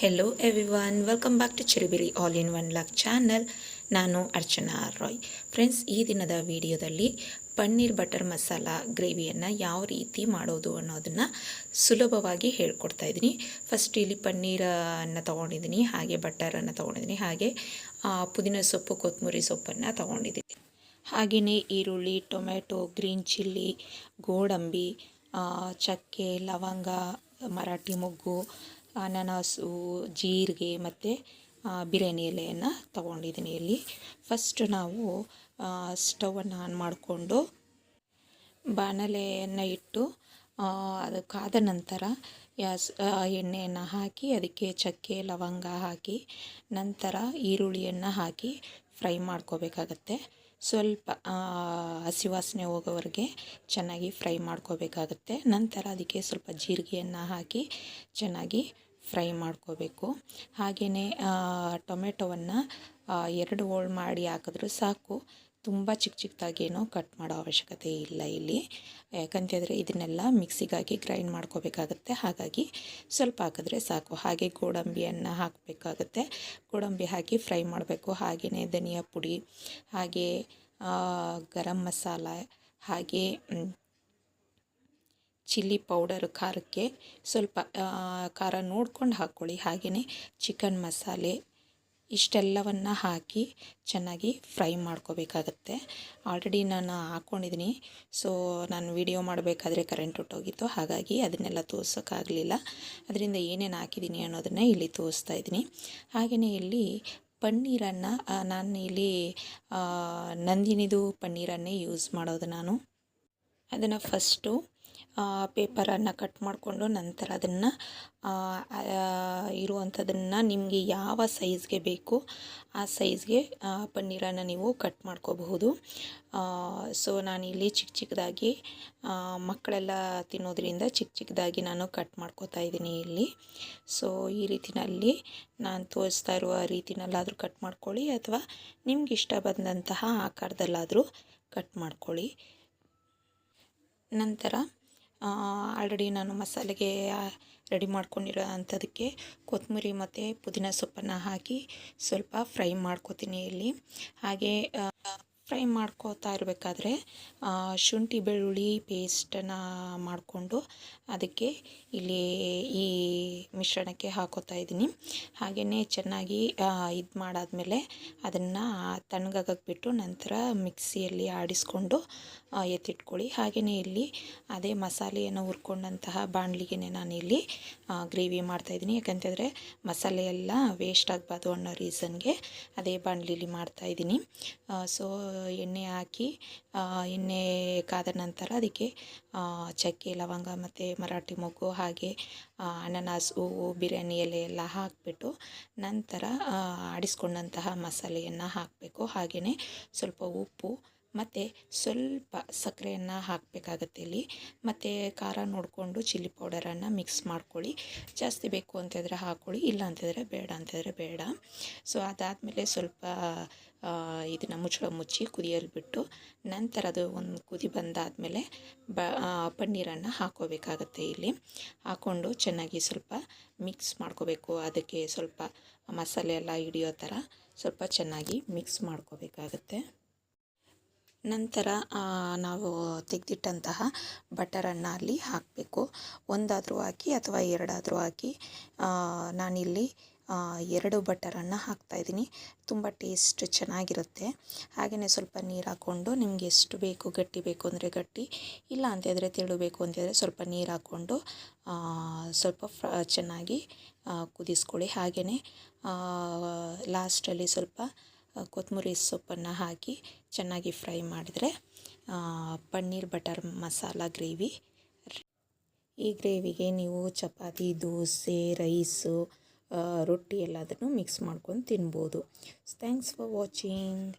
Hello everyone welcome back to Chirubiri all in one luck channel ನಾನು Archana Roy friends ಈ ದಿನದ ವಿಡಿಯೋದಲ್ಲಿ ಪನ್ನೀರ್ ಬಟರ್ ಮಸಾಲ ಗ್ರೇವಿಯನ್ನು ಯಾವ ರೀತಿ ಮಾಡೋದು ಅನ್ನೋದನ್ನು ಸುಲಭವಾಗಿ ಹೇಳ್ಕೊಡ್ತಾ ಇದ್ದೀನಿ. ಫಸ್ಟ್ ಇಲ್ಲಿ ಪನ್ನೀರನ್ನು ತೊಗೊಂಡಿದ್ದೀನಿ, ಹಾಗೆ ಬಟರನ್ನು ತೊಗೊಂಡಿದ್ದೀನಿ, ಹಾಗೆ ಪುದೀನ ಸೊಪ್ಪು ಕೊತ್ತಂಬರಿ ಸೊಪ್ಪನ್ನು ತೊಗೊಂಡಿದ್ದೀನಿ. ಹಾಗೆಯೇ ಈರುಳ್ಳಿ ಟೊಮೆಟೊ ಗ್ರೀನ್ ಚಿಲ್ಲಿ, ಗೋಡಂಬಿ ಚಕ್ಕೆ, ಲವಂಗ, ಮರಾಠಿ ಮೊಗ್ಗು ಅನಾನಸು ಜೀರಿಗೆ ಮತ್ತು ಬಿರಿಯಾನಿ ಎಲೆಯನ್ನು ತಗೊಂಡಿದ್ದೀನಿ ಇಲ್ಲಿ. ಫಸ್ಟ್ ನಾವು ಸ್ಟವನ್ನು ಆನ್ ಮಾಡಿಕೊಂಡು ಬಾಣಲೆಯನ್ನು ಇಟ್ಟು ಅದು ಕಾದ ನಂತರ ಎಣ್ಣೆಯನ್ನು ಹಾಕಿ, ಅದಕ್ಕೆ ಚಕ್ಕೆ, ಲವಂಗ ಹಾಕಿ, ನಂತರ ಈರುಳ್ಳಿಯನ್ನು ಹಾಕಿ ಫ್ರೈ ಮಾಡ್ಕೋಬೇಕಾಗತ್ತೆ. ಸ್ವಲ್ಪ ಹಸಿ ವಾಸನೆ ಹೋಗೋವರೆಗೆ ಚೆನ್ನಾಗಿ ಫ್ರೈ ಮಾಡ್ಕೋಬೇಕಾಗತ್ತೆ. ನಂತರ ಅದಕ್ಕೆ ಸ್ವಲ್ಪ ಜೀರಿಗೆಯನ್ನು ಹಾಕಿ ಚೆನ್ನಾಗಿ ಫ್ರೈ ಮಾಡ್ಕೋಬೇಕು. ಹಾಗೆಯೇ ಟೊಮೆಟೊವನ್ನು ಎರಡು ಹೋಳು ಮಾಡಿ ಹಾಕಿದ್ರೂ ಸಾಕು. ತುಂಬ ಚಿಕ್ಕ ಚಿಕ್ಕದಾಗೇನೋ ಕಟ್ ಮಾಡೋ ಅವಶ್ಯಕತೆ ಇಲ್ಲ ಇಲ್ಲಿ. ಯಾಕಂತಂದರೆ ಇದನ್ನೆಲ್ಲ ಮಿಕ್ಸಿಗಾಗಿ ಗ್ರೈಂಡ್ ಮಾಡ್ಕೋಬೇಕಾಗತ್ತೆ. ಹಾಗಾಗಿ ಸ್ವಲ್ಪ ಹಾಕಿದ್ರೆ ಸಾಕು. ಹಾಗೆ ಗೋಡಂಬಿಯನ್ನು ಹಾಕಬೇಕಾಗತ್ತೆ. ಗೋಡಂಬಿ ಹಾಕಿ ಫ್ರೈ ಮಾಡಬೇಕು. ಹಾಗೆಯೇ ಧನಿಯಾ ಪುಡಿ, ಹಾಗೆ ಗರಂ ಮಸಾಲ, ಹಾಗೆ ಚಿಲ್ಲಿ ಪೌಡರ್ ಖಾರಕ್ಕೆ ಸ್ವಲ್ಪ ಖಾರ ನೋಡ್ಕೊಂಡು ಹಾಕ್ಕೊಳ್ಳಿ. ಹಾಗೆಯೇ ಚಿಕನ್ ಮಸಾಲೆ ಇಷ್ಟೆಲ್ಲವನ್ನು ಹಾಕಿ ಚೆನ್ನಾಗಿ ಫ್ರೈ ಮಾಡ್ಕೋಬೇಕಾಗತ್ತೆ. ಆಲ್ರೆಡಿ ನಾನು ಹಾಕ್ಕೊಂಡಿದ್ದೀನಿ ಸೊ ನಾನು ವಿಡಿಯೋ ಮಾಡಬೇಕಾದ್ರೆ ಕರೆಂಟ್ ಹೊಟ್ಟೋಗಿತ್ತು. ಹಾಗಾಗಿ ಅದನ್ನೆಲ್ಲ ತೋರ್ಸೋಕ್ಕಾಗಲಿಲ್ಲ. ಅದರಿಂದ ಏನೇನು ಹಾಕಿದ್ದೀನಿ ಅನ್ನೋದನ್ನು ಇಲ್ಲಿ ತೋರಿಸ್ತಾ ಇದ್ದೀನಿ. ಹಾಗೆಯೇ ಇಲ್ಲಿ ಪನ್ನೀರನ್ನು ನಾನು ಇಲ್ಲಿ ನಂದಿನಿದು ಪನ್ನೀರನ್ನೇ ಯೂಸ್ ಮಾಡೋದು ನಾನು. ಅದನ್ನು ಫಸ್ಟು ಪೇಪರನ್ನು ಕಟ್ ಮಾಡಿಕೊಂಡು ನಂತರ ಅದನ್ನು ಇರುವಂಥದ್ದನ್ನು ನಿಮಗೆ ಯಾವ ಸೈಜ್ಗೆ ಬೇಕು, ಆ ಸೈಜ್ಗೆ ಪನ್ನೀರನ್ನು ನೀವು ಕಟ್ ಮಾಡ್ಕೋಬಹುದು. ಸೊ ನಾನಿಲ್ಲಿ ಚಿಕ್ಕ ಚಿಕ್ಕದಾಗಿ ಮಕ್ಕಳೆಲ್ಲ ತಿನ್ನೋದ್ರಿಂದ ಚಿಕ್ಕ ಚಿಕ್ಕದಾಗಿ ನಾನು ಕಟ್ ಮಾಡ್ಕೋತಾ ಇದ್ದೀನಿ ಇಲ್ಲಿ. ಸೊ ಈ ರೀತಿನಲ್ಲಿ ನಾನು ತೋರಿಸ್ತಾ ಇರುವ ರೀತಿನಲ್ಲಾದರೂ ಕಟ್ ಮಾಡ್ಕೊಳ್ಳಿ ಅಥವಾ ನಿಮ್ಗೆ ಇಷ್ಟ ಬಂದಂತಹ ಆಕಾರದಲ್ಲಾದರೂ ಕಟ್ ಮಾಡ್ಕೊಳ್ಳಿ. ನಂತರ ಆಲ್ರೆಡಿ ನಾನು ಮಸಾಲೆಗೆ ರೆಡಿ ಮಾಡ್ಕೊಂಡಿರೋ ಅಂಥದಕ್ಕೆ ಕೊತ್ತಂಬರಿ ಮತ್ತು ಪುದೀನ ಸೊಪ್ಪನ್ನು ಹಾಕಿ ಸ್ವಲ್ಪ ಫ್ರೈ ಮಾಡ್ಕೋತೀನಿ ಇಲ್ಲಿ. ಹಾಗೆ ಫ್ರೈ ಮಾಡ್ಕೋತಾ ಇರಬೇಕಾದ್ರೆ ಶುಂಠಿ ಬೆಳ್ಳುಳ್ಳಿ ಪೇಸ್ಟನ್ನು ಮಾಡಿಕೊಂಡು ಅದಕ್ಕೆ ಇಲ್ಲಿ ಈ ಮಿಶ್ರಣಕ್ಕೆ ಹಾಕೋತಾ ಇದ್ದೀನಿ. ಹಾಗೆಯೇ ಚೆನ್ನಾಗಿ ಇದು ಮಾಡಾದಮೇಲೆ ಅದನ್ನು ತಣ್ಣಗಾಗಕ್ಕೆ ನಂತರ ಮಿಕ್ಸಿಯಲ್ಲಿ ಆಡಿಸ್ಕೊಂಡು ಎತ್ತಿಟ್ಕೊಳ್ಳಿ. ಹಾಗೆಯೇ ಇಲ್ಲಿ ಅದೇ ಮಸಾಲೆಯನ್ನು ಹುರ್ಕೊಂಡಂತಹ ನಾನು ಇಲ್ಲಿ ಗ್ರೇವಿ ಮಾಡ್ತಾಯಿದ್ದೀನಿ ಯಾಕಂತಂದರೆ ಮಸಾಲೆ ಎಲ್ಲ ವೇಸ್ಟ್ ಆಗಬಾರ್ದು ಅನ್ನೋ ರೀಸನ್ಗೆ ಅದೇ ಬಾಣಲಿಲಿ ಮಾಡ್ತಾಯಿದ್ದೀನಿ ಸೊ ಎಣ್ಣೆ ಹಾಕಿ ಎಣ್ಣೆ ಕಾದ ನಂತರ ಅದಕ್ಕೆ ಚಕ್ಕೆ, ಲವಂಗ ಮತ್ತು ಮರಾಠಿ ಮೊಗ್ಗು ಹಾಗೆ ಅನನಾಸ್, ಹೂವು, ಬಿರಿಯಾನಿ ಎಲೆ ಎಲ್ಲ ಹಾಕಿಬಿಟ್ಟು ನಂತರ ಆಡಿಸ್ಕೊಂಡಂತಹ ಮಸಾಲೆಯನ್ನು ಹಾಕಬೇಕು. ಹಾಗೆಯೇ ಸ್ವಲ್ಪ ಉಪ್ಪು ಮತ್ತು ಸ್ವಲ್ಪ ಸಕ್ಕರೆಯನ್ನು ಹಾಕಬೇಕಾಗತ್ತೆ ಇಲ್ಲಿ. ಮತ್ತು ಖಾರ ನೋಡಿಕೊಂಡು ಚಿಲ್ಲಿ ಪೌಡರನ್ನು ಮಿಕ್ಸ್ ಮಾಡ್ಕೊಳ್ಳಿ. ಜಾಸ್ತಿ ಬೇಕು ಅಂತಂದರೆ ಹಾಕ್ಕೊಳ್ಳಿ ಇಲ್ಲ ಅಂತಂದರೆ ಬೇಡ ಅಂತಂದರೆ ಬೇಡ. ಸೊ ಅದಾದಮೇಲೆ ಸ್ವಲ್ಪ ಇದನ್ನು ಮುಚ್ಚಳ ಮುಚ್ಚಿ ಕುದಿಯಲು ಬಿಟ್ಟು ನಂತರ ಅದು ಒಂದು ಕುದಿ ಬಂದಾದಮೇಲೆ ಬ ಪನ್ನೀರನ್ನು ಹಾಕೋಬೇಕಾಗತ್ತೆ ಇಲ್ಲಿ. ಹಾಕ್ಕೊಂಡು ಚೆನ್ನಾಗಿ ಸ್ವಲ್ಪ ಮಿಕ್ಸ್ ಮಾಡ್ಕೋಬೇಕು. ಅದಕ್ಕೆ ಸ್ವಲ್ಪ ಮಸಾಲೆ ಎಲ್ಲ ಹಿಡಿಯೋ ಥರ ಸ್ವಲ್ಪ ಚೆನ್ನಾಗಿ ಮಿಕ್ಸ್ ಮಾಡ್ಕೋಬೇಕಾಗತ್ತೆ. ನಂತರ ನಾವು ತೆಗೆದಿಟ್ಟಂತಹ ಬಟರನ್ನು ಅಲ್ಲಿ ಹಾಕಬೇಕು. ಒಂದಾದರೂ ಹಾಕಿ ಅಥವಾ ಎರಡಾದರೂ ಹಾಕಿ ನಾನಿಲ್ಲಿ ಎರಡು ಬಟರನ್ನು ಹಾಕ್ತಾಯಿದ್ದೀನಿ ತುಂಬ ಟೇಸ್ಟ್ ಚೆನ್ನಾಗಿರುತ್ತೆ. ಹಾಗೆಯೇ ಸ್ವಲ್ಪ ನೀರು ಹಾಕ್ಕೊಂಡು ನಿಮಗೆ ಎಷ್ಟು ಬೇಕು, ಗಟ್ಟಿ ಬೇಕು ಅಂದರೆ ಗಟ್ಟಿ, ಇಲ್ಲ ಅಂತಂದರೆ ತೆಳು ಬೇಕು ಸ್ವಲ್ಪ ನೀರು ಹಾಕ್ಕೊಂಡು ಸ್ವಲ್ಪ ಚೆನ್ನಾಗಿ ಕುದಿಸ್ಕೊಳ್ಳಿ. ಹಾಗೆಯೇ ಲಾಸ್ಟಲ್ಲಿ ಸ್ವಲ್ಪ ಕೊತ್ತಂಬರಿ ಸೊಪ್ಪನ್ನು ಹಾಕಿ ಚೆನ್ನಾಗಿ ಫ್ರೈ ಮಾಡಿದರೆ ಪನ್ನೀರ್ ಬಟರ್ ಮಸಾಲ ಗ್ರೇವಿ. ಈ ಗ್ರೇವಿಗೆ ನೀವು ಚಪಾತಿ, ದೋಸೆ, ರೈಸು ರೊಟ್ಟಿ ಎಲ್ಲದನ್ನು ಮಿಕ್ಸ್ ಮಾಡ್ಕೊಂಡು ತಿನ್ಬೋದು. Thanks for watching